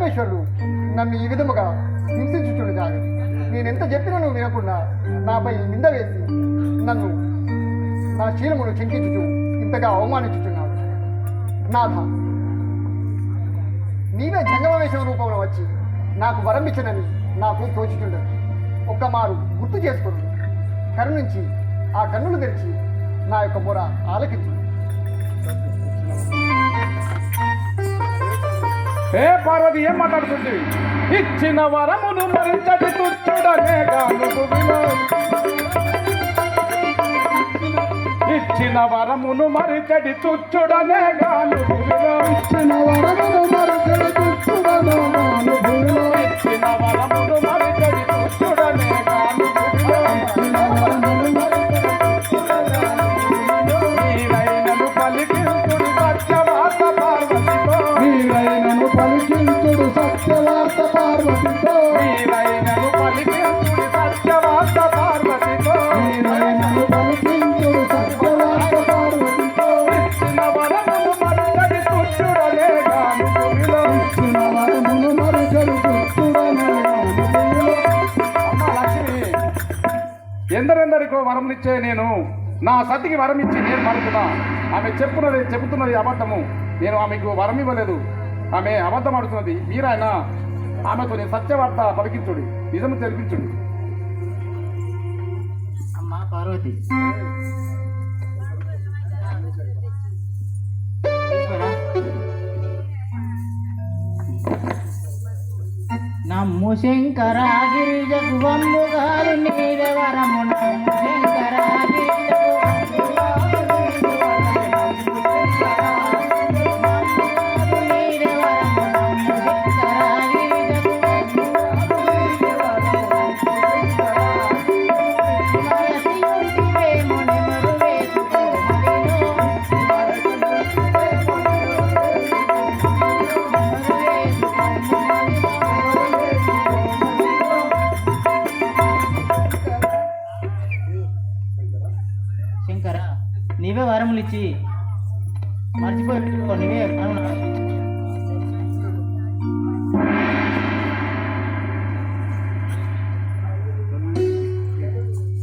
పరమేశ్వరుడు నన్ను ఈ విధముగా హింసించుచుండు కాదు నేను ఎంత చెప్పినా నువ్వు వినకుండా నాపై నింద వేసి నన్ను నా శీలమును చెంకించుచు ఇంతగా అవమానించుచున్నాడు. నాథ నీవే జంగమవేశం రూపంలో వచ్చి నాకు వరం ఇచ్చనని నాకు తోచుచుండదు ఒక్క మారు గుర్తు చేసుకుని. కరుణించి ఆ కన్నులు తెరిచి నా యొక్క మొర ఆలకించు. ఏ పార్వతి ఏం మాట్లాడుతుంది ఇచ్చిన వరమును మరించటి తుచ్చుడనే ఇచ్చిన వరమును మరిచడి తుచ్చుడనే గాను ఇచ్చిన వరమును మరుచడి తుచ్చు ఎందరెందరికో వరమునిచ్చే నేను. నా సతికి వరం ఇచ్చి నేను మరుతున్నా ఆమె చెప్పున్నది చెబుతున్నది అబద్ధము. నేను ఆమెకు వరం ఇవ్వలేదు ఆమె అబద్ధం ఆడుతున్నది మీరాయన. ఆమెతో నేను సత్యవార్త పలికించుడి నిజము తెలిపించుడి. అమ్మా పార్వతి. శంకర గిరిజకు వందు గారు నీద వరము నమ్ము శంకర వరములు ఇచ్చి మర్చిపోయి పెట్టుకో నీవే అనున్నా